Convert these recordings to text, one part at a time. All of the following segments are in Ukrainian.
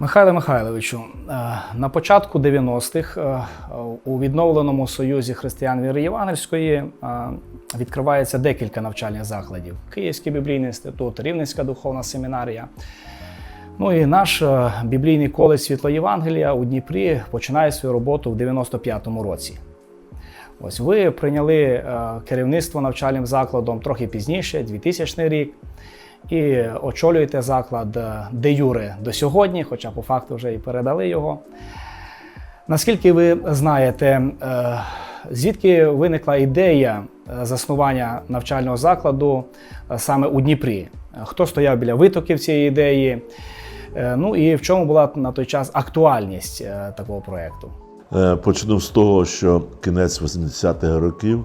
Михайле Михайловичу, е, на початку 90-х е, у відновленому Союзі християн віри Євангельської е, відкривається декілька навчальних закладів: Київський біблійний інститут, Рівненська духовна семінарія. Ну і наш біблійний коледж Світло Євангелія у Дніпрі починає свою роботу в 95-му році. Ось ви прийняли керівництво навчальним закладом трохи пізніше, 2000 рік, і очолюєте заклад е, де юре до сьогодні, хоча по факту вже і передали його. Наскільки ви знаєте, е, звідки виникла ідея е, заснування навчального закладу саме у Дніпрі? Хто стояв біля витоків цієї ідеї? Ну і в чому була на той час актуальність такого проєкту? Е, Почну з того, що кінець 80-х років,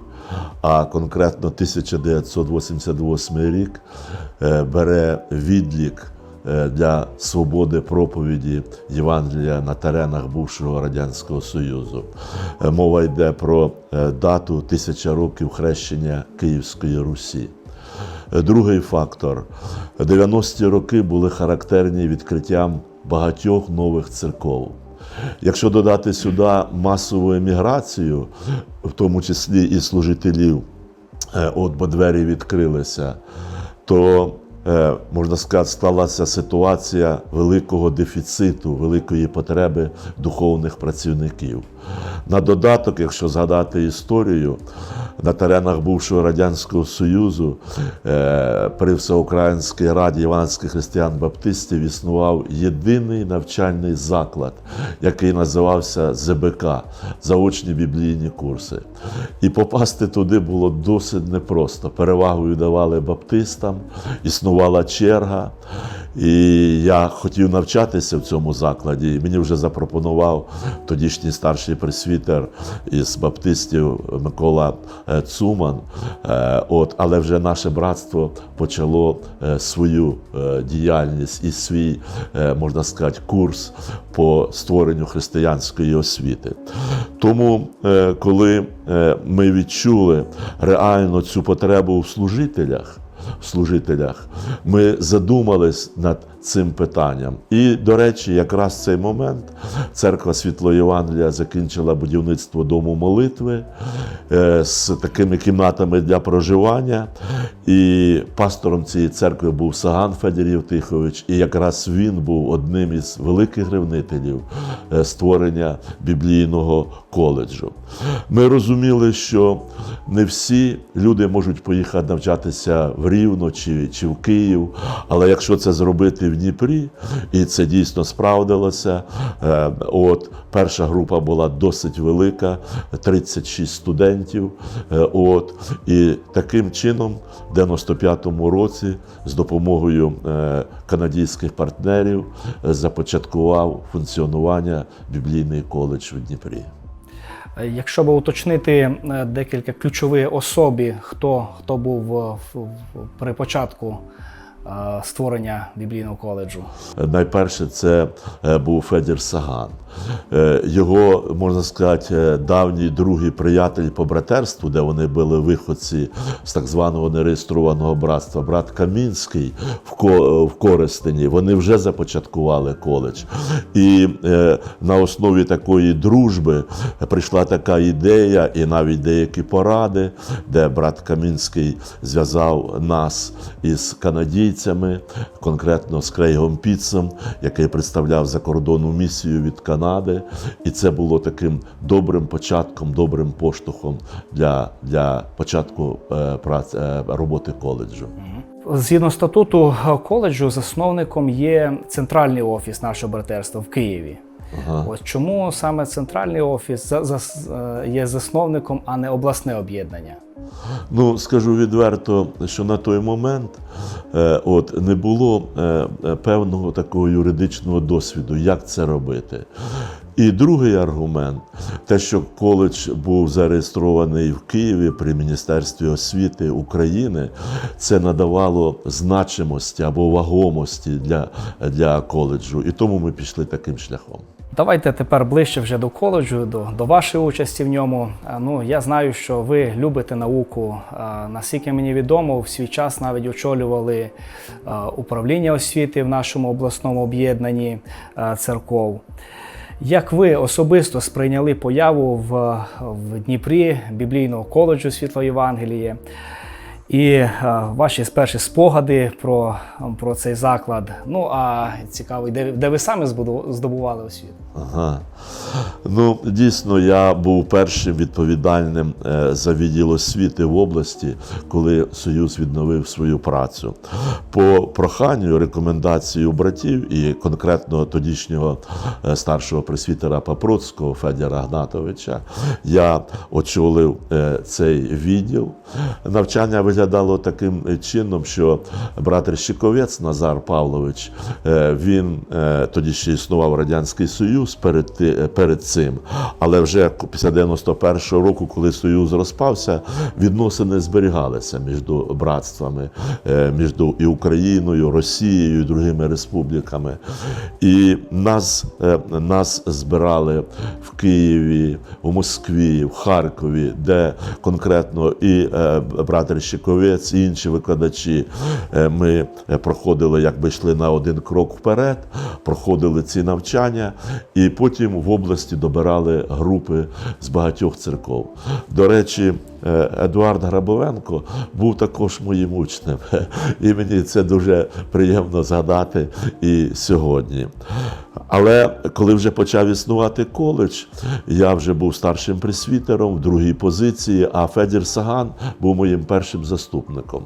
а конкретно 1988 рік, е, бере відлік е, для свободи проповіді Євангелія на теренах бувшого Радянського Союзу. Мова йде про дату тисяча років хрещення Київської Русі. Другий фактор 90-ті роки були характерні відкриттям багатьох нових церков. Якщо додати сюди масову еміграцію, в тому числі і служителів, е, от бо двері відкрилися, то можна сказати, склалася ситуація великого дефіциту, великої потреби духовних працівників. На додаток, якщо згадати історію, на теренах бувшого Радянського Союзу е, при Всеукраїнській раді іванських християн-баптистів існував єдиний навчальний заклад, який називався ЗБК заочні біблійні курси. І попасти туди було досить непросто. Перевагою давали баптистам, існувала черга. І я хотів навчатися в цьому закладі. І мені вже запропонував тодішній старший пресвітер із баптистів Микола е, Цуман. Е, От, але вже наше братство почало е, свою діяльність і свій, можна сказати, курс по створенню християнської освіти. Тому, коли ми відчули реально цю потребу в служителях, служителях, ми задумались над цим питанням. І, до речі, якраз цей момент церква Світло Євангелія закінчила будівництво дому молитви е, з такими кімнатами для проживання. І пастором цієї церкви був Саган Федір Тихович, і якраз він був одним із великих ревнителів е, створення біблійного коледжу. Ми розуміли, що не всі люди можуть поїхати навчатися в Рівно чи, чи в Київ, але якщо це зробити в Дніпрі, і це дійсно справдилося, е, от перша група була досить велика, 36 студентів. е, От, і таким чином, в 95-му році, з допомогою е, канадських партнерів, започаткував функціонування біблійний коледж в Дніпрі. Е, Якщо би уточнити е, декілька ключові особі, хто, хто був е, при початку створення біблійного коледжу. Найперше, це е, був Федір Саган. Е, Його, можна сказати, е, давній другий приятель по братерству, де вони були виходці з так званого нереєстрованого братства, брат Камінський в Ко- в Коростені, вони вже започаткували коледж. І е, на основі такої дружби прийшла така ідея, і навіть деякі поради, де брат Камінський зв'язав нас із канадійцями, конкретно з Крейгом Піцом, який представляв закордонну місію від Канади. І це було таким добрим початком, добрим поштовхом для, для початку е, праці, е, роботи коледжу. Згідно статуту е, коледжу, засновником є центральний офіс нашого братерства в Києві. Ага. Ось чому саме центральний офіс за- за- є засновником, а не обласне об'єднання? Ну, скажу відверто, що на той момент е, от, не було е, е, певного такого юридичного досвіду, як це робити. І другий аргумент те, що коледж був зареєстрований в Києві при Міністерстві освіти України, це надавало значимості або вагомості для, для коледжу. І тому ми пішли таким шляхом. Давайте тепер ближче вже до коледжу, до, до вашої участі в ньому. Ну, я знаю, що ви любите науку. Наскільки мені відомо, в свій час навіть очолювали управління освіти в нашому обласному об'єднанні церков. Як ви особисто сприйняли появу в, в Дніпрі біблійного коледжу Світло Євангеліє? І е, ваші перші спогади про, про цей заклад. Ну а цікаво, де, де ви збуду- здобували освіту? Ага. Ну, дійсно, я був першим відповідальним е, за відділ освіти в області, коли Союз відновив свою працю. По проханню, рекомендацію братів і конкретно тодішнього е, старшого пресвітера Папроцького Федора Гнатовича, я очолив е, цей відділ. Навчання виглядало таким чином, що брат Рещиковець Назар Павлович, він тоді ще існував Радянський Союз перед, ти- е, перед цим, але вже після 91-го року, коли Союз розпався, відносини зберігалися між братствами, е, між і Україною, Росією і другими республіками. І нас, е, нас збирали в Києві, у Москві, в Харкові, де конкретно і брат Рещиковець, і інші викладачі. Ми проходили, якби йшли на один крок вперед, проходили ці навчання, і потім в області добирали групи з багатьох церков. До речі, е, Едуард Грабовенко був також моїм учнем, і мені це дуже приємно згадати і сьогодні. Але коли вже почав існувати коледж, я вже був старшим пресвітером в другій позиції, а Федір Саган був моїм першим заступником.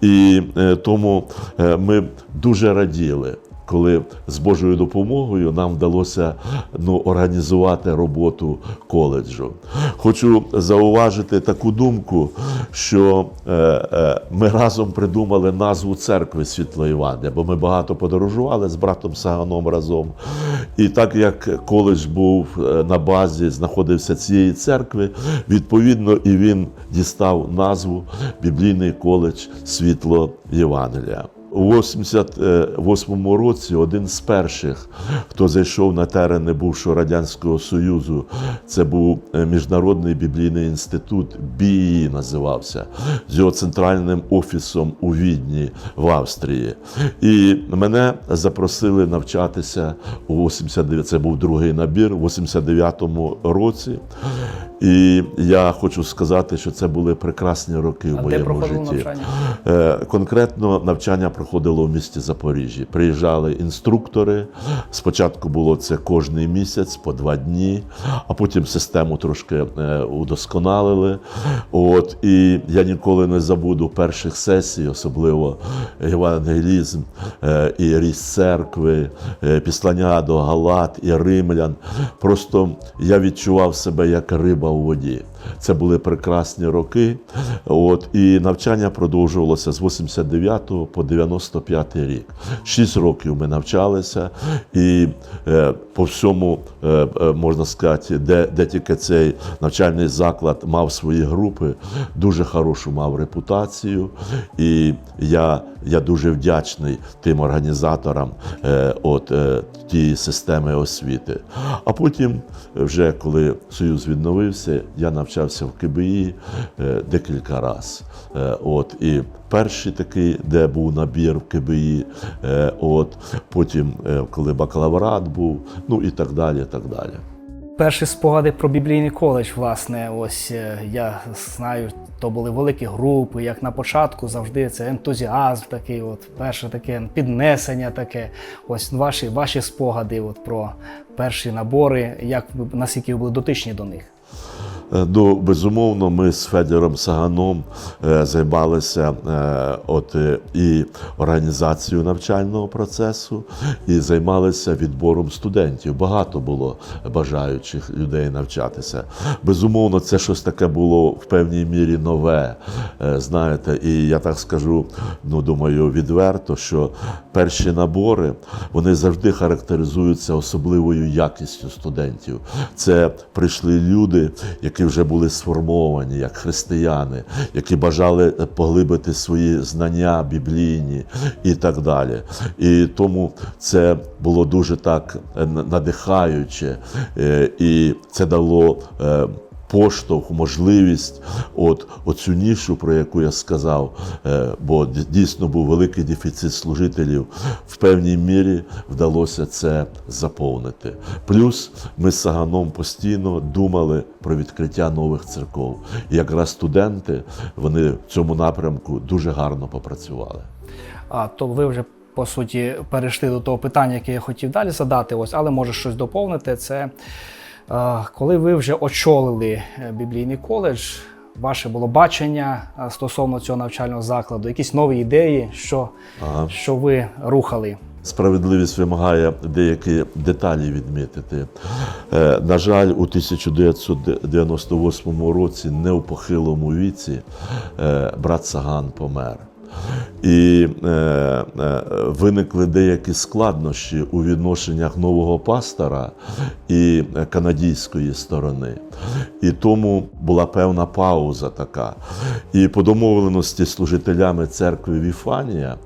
І е, тому е, ми дуже раділи. Коли з Божою допомогою нам вдалося ну, організувати роботу коледжу. Хочу зауважити таку думку, що е, е, ми разом придумали назву церкви Світло Івання, бо ми багато подорожували з братом Саганом разом. І так як коледж був е, на базі, знаходився цієї церкви, відповідно, і він дістав назву Біблійний коледж Світло Євангелія. У 88-му році один з перших, хто зайшов на терени бувшого Радянського Союзу, це був е, Міжнародний біблійний інститут, БІІ називався, з його центральним офісом у Відні в Австрії. І мене запросили навчатися у 89, це був другий набір, у 89-му році. І я хочу сказати, що це були прекрасні роки в А моєму житті. навчання? Е, Конкретно навчання проходило в місті Запоріжжі. Приїжджали інструктори. Спочатку було це кожний місяць по два дні, а потім систему трошки е, удосконалили. От і я ніколи не забуду перших сесій, особливо евангелізм е, і ріст церкви, е, післання до Галат і римлян. Просто я відчував себе як риба у воді. Це були прекрасні роки. От, і навчання продовжувалося з 89 по 95 рік. Шість років ми навчалися, і е, по всьому, е, е, можна сказати, де, де тільки цей навчальний заклад мав свої групи, дуже хорошу мав репутацію. І я, я дуже вдячний тим організаторам от, тієї системи освіти. А потім, вже коли Союз відновився, я навчався в КБІ декілька разів. От, і перший такий, де був набір в КБІ, е, от, потім, е, коли бакалаврат був, ну і так далі. так далі. Перші спогади про біблійний коледж, власне, ось е, я знаю, то були великі групи, як на початку завжди це ентузіазм такий, от перше таке піднесення таке. Ось ваші, ваші спогади от, про перші набори, як наскільки ви були дотичні до них. Е, Ну, безумовно, ми з Федором Саганом е, займалися е, от, і організацією навчального процесу, і займалися відбором студентів. Багато було бажаючих людей навчатися. Безумовно, це щось таке було в певній мірі нове. Знаєте, і я так скажу, ну думаю, відверто, що перші набори вони завжди характеризуються особливою якістю студентів. Це прийшли люди, які які вже були сформовані як християни, які бажали поглибити свої знання біблійні і так далі. І тому це було дуже так е, надихаюче, е, і це дало. Поштовх, можливість, от оцю нішу, про яку я сказав, е, бо дійсно був великий дефіцит служителів, в певній мірі вдалося це заповнити. Плюс ми з Саганом постійно думали про відкриття нових церков. І якраз студенти вони в цьому напрямку дуже гарно попрацювали. А то ви вже по суті перейшли до того питання, яке я хотів далі задати. Ось, але може щось доповнити. Це коли ви вже очолили е, біблійний коледж, ваше було бачення стосовно цього навчального закладу, якісь нові ідеї, що, Ага. що ви рухали. Справедливість вимагає деякі деталі відмітити. Е, На жаль, у 1998 році, не у похилому віці, е, брат Саган помер. І е, е, виникли деякі складнощі у відношеннях нового пастора і канадійської сторони. І тому була певна пауза така. І по домовленості служителями церкви Віфанія,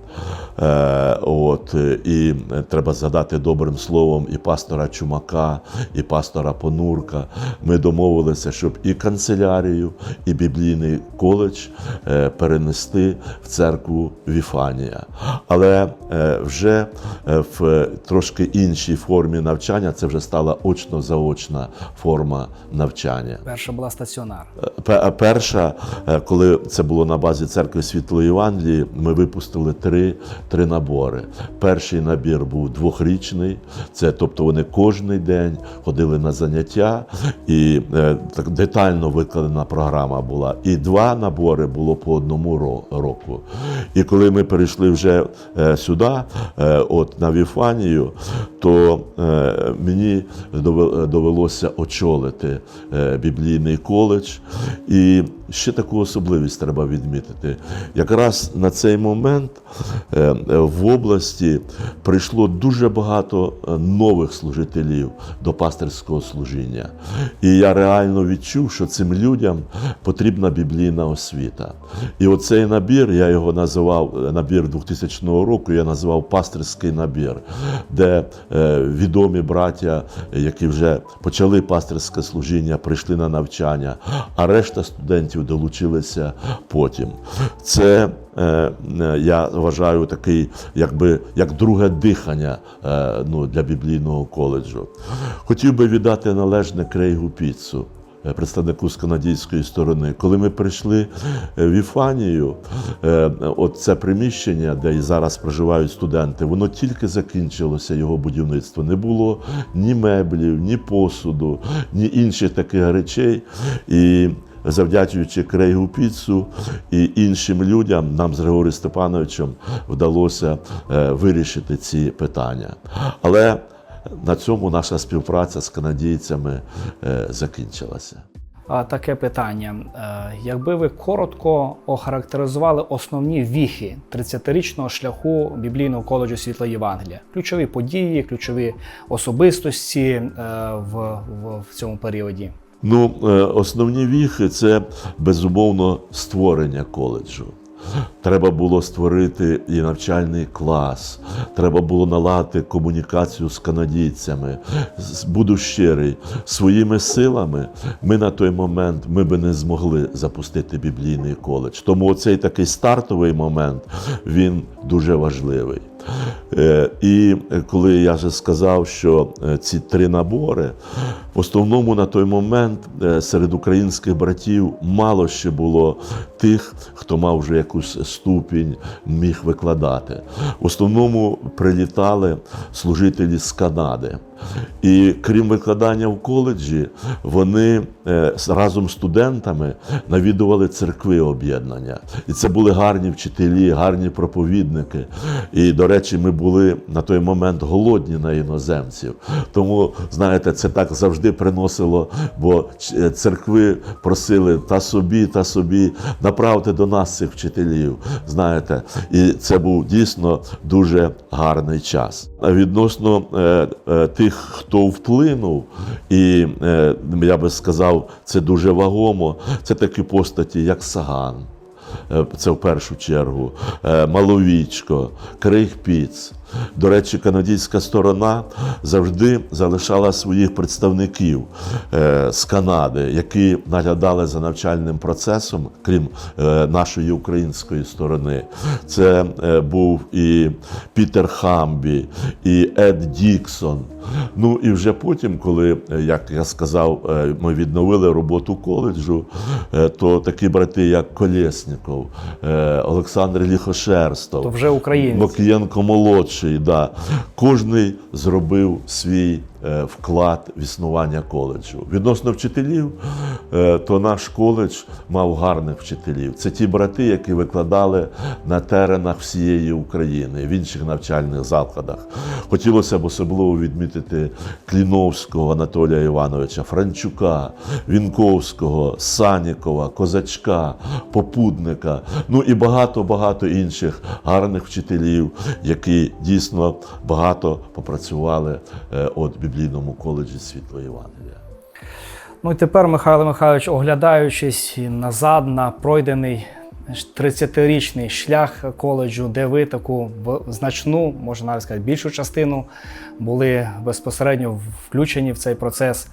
от, е, і е, треба згадати добрим словом і пастора Чумака, і пастора Понурка. Ми домовилися, щоб і канцелярію, і біблійний коледж е, перенести в церкву Віфанія. Але е, вже е, в трошки іншій формі навчання це вже стала очно-заочна форма навчання. Перша була стаціонар. Перша, е, коли це було на базі церкви Світлої Євангелії, ми випустили три, три набори. Перший набір був двохрічний, це тобто вони кожний день ходили на заняття, і е, так детально викладена програма була. І два набори було по одному року. І коли ми перейшли вже е, сюди, е, от на Віфанію, то мені довелося очолити біблійний коледж. І ще таку особливість треба відмітити. Якраз на цей момент в області прийшло дуже багато е, нових служителів до пастирського служіння. І я реально відчув, що цим людям потрібна біблійна освіта. І оцей набір, я його називав е, набір 2000 року, я називав пастирський набір, де е, відомі браття, які вже почали пастирське служіння, прийшли на навчання, а решта студентів долучилися потім. Це е, е, я вважаю такий, якби як друге дихання е, ну, для біблійного коледжу. Хотів би віддати належне Крейгу Піцу. е, Представнику з канадійської сторони, коли ми прийшли е, в Іфанію, е, от це приміщення, де і зараз проживають студенти, воно тільки закінчилося його будівництво. Не було ні меблів, ні посуду, ні інших таких речей. І завдячуючи Крейгу Піцу і іншим людям, нам з Григорієм Степановичем вдалося е, вирішити ці питання. Але на цьому наша співпраця з канадійцями е, закінчилася. Таке питання. Е, Якби ви коротко охарактеризували основні віхи 30-річного шляху біблійного коледжу Світла Євангелія, ключові події, ключові особистості в, в, в цьому періоді. Ну, е, основні віхи це безумовно створення коледжу. Треба було створити і навчальний клас, треба було наладити комунікацію з канадійцями. Буду щирий, своїми силами ми на той момент ми би не змогли запустити біблійний коледж. Тому оцей такий стартовий момент він дуже важливий. Е, І коли я вже сказав, що е, ці три набори, в основному на той момент е, серед українських братів мало ще було тих, хто мав вже якусь ступінь, міг викладати. В основному прилітали служителі з Канади. І крім викладання в коледжі, вони е, разом з студентами навідували церкви об'єднання. І це були гарні вчителі, гарні проповідники. І, до речі, ми були на той момент голодні на іноземців. Тому, знаєте, це так завжди приносило, бо е, церкви просили та собі, та собі, направте до нас цих вчителів. Знаєте, і це був дійсно дуже гарний час. Відносно е, е, тих тих, хто вплинув, і е, я би сказав, це дуже вагомо. Це такі постаті, як Саган. Е, Це в першу чергу, е, Маловічко, Крейгпіц. До речі, канадська сторона завжди залишала своїх представників е, з Канади, які наглядали за навчальним процесом, крім е, нашої української сторони. Це е, був і Пітер Хамбі, і Ед Діксон. Ну і вже потім, коли, як я сказав, ми відновили роботу коледжу, то такі брати, як Колєсніков, Олександр Ліхошерстов, То вже українець. Локієнко молодший, да. кожний зробив свій вклад в існування коледжу. Відносно вчителів, е, то наш коледж мав гарних вчителів. Це ті брати, які викладали на теренах всієї України, в інших навчальних закладах. Хотілося б особливо відмітити Кліновського Анатолія Івановича, Франчука, Вінковського, Санікова, Козачка, Попудника, ну і багато-багато інших гарних вчителів, які дійсно багато попрацювали е, от біблійному коледжі Світло Євангелія. Ну і тепер, Михайло Михайлович, оглядаючись назад на пройдений 30-річний шлях коледжу, де ви таку значну, можна навіть сказати, більшу частину були безпосередньо включені в цей процес.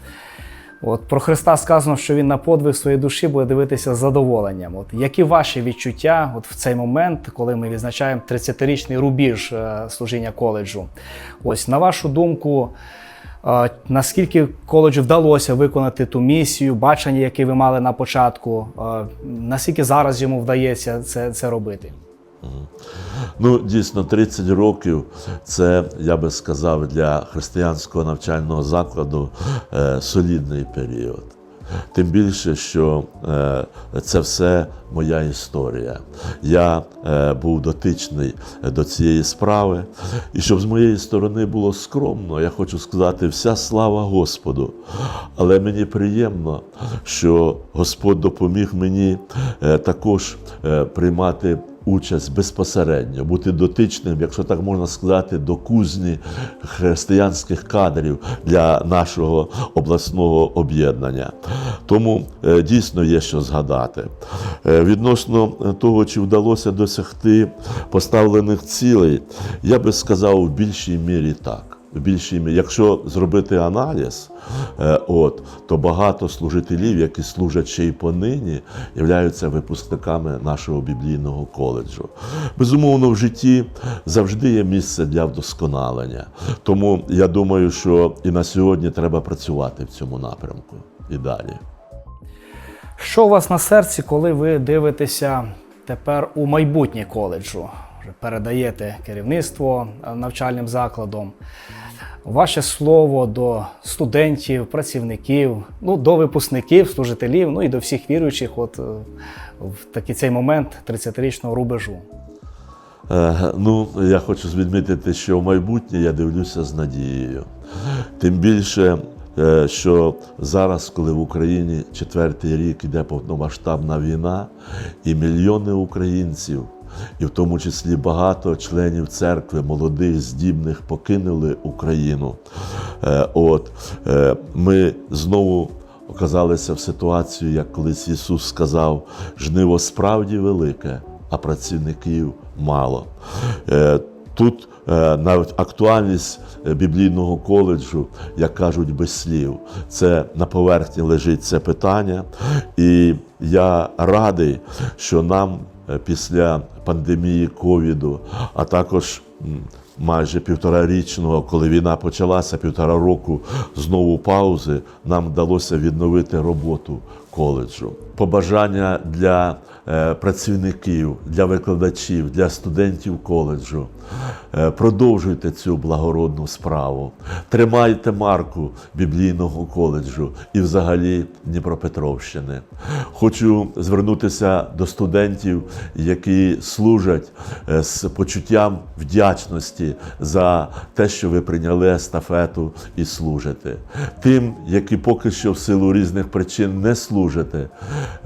От про Христа сказано, що він на подвиг своєї душі буде дивитися з задоволенням. От які ваші відчуття от в цей момент, коли ми відзначаємо 30-річний рубіж е, служіння коледжу? Ось на вашу думку, наскільки коледжу вдалося виконати ту місію, бачення, яке ви мали на початку? Наскільки зараз йому вдається це, це робити? Ну, дійсно, 30 років це, я би сказав, для християнського навчального закладу е, солідний період. Тим більше, що е, це все моя історія. Я е, був дотичний до цієї справи. І щоб з моєї сторони було скромно, я хочу сказати, вся слава Господу. Але мені приємно, що Господь допоміг мені е, також приймати участь безпосередньо, бути дотичним, якщо так можна сказати, до кузні християнських кадрів для нашого обласного об'єднання. Тому е, дійсно є що згадати. Е, Відносно того, чи вдалося досягти поставлених цілей, я би сказав в більшій мірі так. В більшій мірі, якщо зробити аналіз, е, от, то багато служителів, які служать ще й понині, являються випускниками нашого біблійного коледжу. Безумовно, в житті завжди є місце для вдосконалення. Тому я думаю, що і на сьогодні треба працювати в цьому напрямку і далі. Що у вас на серці, коли ви дивитеся тепер у майбутнє коледжу? Вже передаєте керівництво е, навчальним закладом. Ваше слово до студентів, працівників, ну, до випускників, служителів, ну і до всіх віруючих, от е, в такий цей момент 30-річного рубежу. Ну, я хочу відмітити, що в майбутнє я дивлюся з надією. Тим більше, е, що зараз, коли в Україні четвертий рік іде повномасштабна війна, і мільйони українців, і в тому числі багато членів церкви, молодих, здібних, покинули Україну. Е, От е, ми знову оказалися в ситуації, як колись Ісус сказав: жниво справді велике, а працівників мало. Е, Тут навіть актуальність біблійного коледжу, як кажуть, без слів. Це на поверхні лежить це питання. І я радий, що нам після пандемії ковіду, а також майже півторарічного, коли війна почалася, півтора року знову паузи, нам вдалося відновити роботу коледжу. Побажання для е, працівників, для викладачів, для студентів коледжу. Е, Продовжуйте цю благородну справу. Тримайте марку біблійного коледжу і взагалі Дніпропетровщини. Хочу звернутися до студентів, які служать е, з почуттям вдячності за те, що ви прийняли естафету і служите. Тим, які поки що в силу різних причин не служите,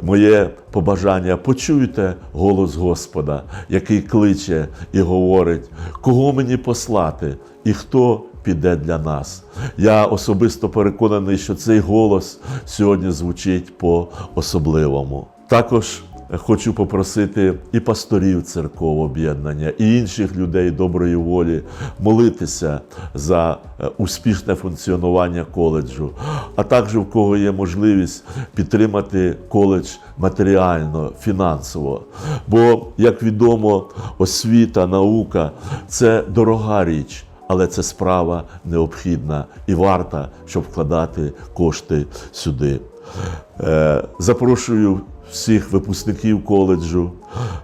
моє побажання почуйте голос Господа, який кличе і говорить, кого мені послати, і хто піде для нас. Я особисто переконаний, що цей голос сьогодні звучить по-особливому. Також хочу попросити і пасторів церков об'єднання, і інших людей доброї волі молитися за е, успішне функціонування коледжу, а також в кого є можливість підтримати коледж матеріально, фінансово. Бо, як відомо, освіта, наука це дорога річ. Але це справа необхідна і варта, щоб вкладати кошти сюди. Е, Запрошую всіх випускників коледжу,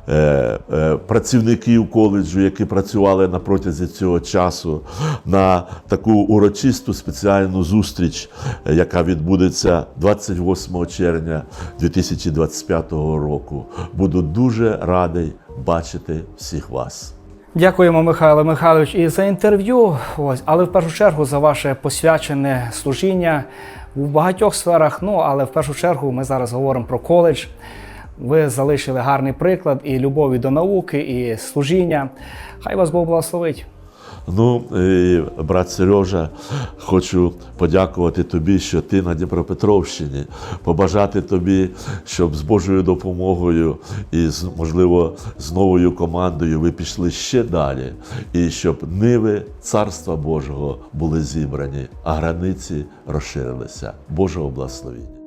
е, е, працівників коледжу, які працювали на протязі цього часу, на таку урочисту спеціальну зустріч, е, яка відбудеться 28 червня 2025 року. Буду дуже радий бачити всіх вас. Дякуємо, Михайло Михайлович, і за інтерв'ю. Ось, але в першу чергу за ваше посвячене служіння в багатьох сферах. Ну але в першу чергу ми зараз говоримо про коледж. Ви залишили гарний приклад і любові до науки, і служіння. Хай вас Бог благословить. Ну, і, брат Сережа, хочу подякувати тобі, що ти на Дніпропетровщині. Побажати тобі, щоб з Божою допомогою і можливо з новою командою ви пішли ще далі, і щоб ниви Царства Божого були зібрані, а границі розширилися. Божого благословення.